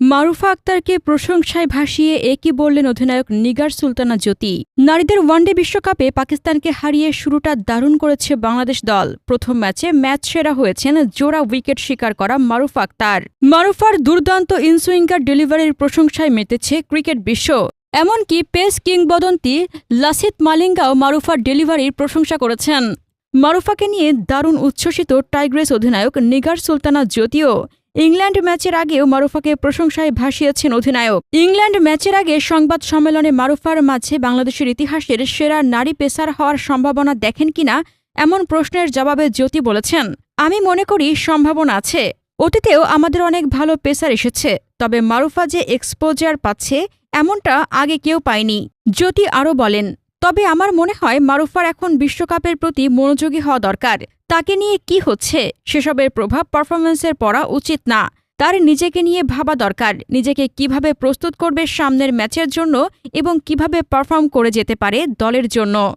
মারুফা আক্তারকে প্রশংসায় ভাসিয়ে একই বললেন অধিনায়ক নিগার সুলতানা জ্যোতি। নারীদের ওয়ানডে বিশ্বকাপে পাকিস্তানকে হারিয়ে শুরুটা দারুণ করেছে বাংলাদেশ দল। প্রথম ম্যাচে ম্যাচ সেরা হয়েছেন জোড়া উইকেট শিকার করা মারুফা আক্তার। মারুফার দুর্দান্ত ইনসুইঙ্গার ডেলিভারির প্রশংসায় মেতেছে ক্রিকেট বিশ্ব। এমনকি পেস কিংবদন্তি লাসিত মালিঙ্গাও মারুফার ডেলিভারির প্রশংসা করেছেন। মারুফাকে নিয়ে দারুণ উচ্ছ্বসিত টাইগ্রেস অধিনায়ক নিগার সুলতানা জ্যোতিও ইংল্যান্ড ম্যাচের আগেও মারুফাকে প্রশংসায় ভাসিয়েছেন অধিনায়ক। ইংল্যান্ড ম্যাচের আগে সংবাদ সম্মেলনে মারুফার মাঝে বাংলাদেশের ইতিহাসের সেরা নারী পেসার হওয়ার সম্ভাবনা দেখেন কিনা, এমন প্রশ্নের জবাবে জ্যোতি বলেছেন। আমি মনে করি সম্ভাবনা আছে। অতীতেও আমাদের অনেক ভালো পেসার এসেছে, তবে মারুফা যে এক্সপোজার পাচ্ছে, এমনটা আগে কেউ পায়নি, জ্যোতি আরও বলেন। তবে আমার মনে হয় মারুফার এখন বিশ্বকাপের প্রতি মনোযোগী হওয়া দরকার। তাকে নিয়ে কি হচ্ছে সেসবের প্রভাব পারফরমেন্সের পড়া উচিত না। তার নিজেকে নিয়ে ভাবা দরকার। নিজেকে কীভাবে প্রস্তুত করবে সামনের ম্যাচের জন্য এবং কীভাবে পারফর্ম করে যেতে পারে দলের জন্য।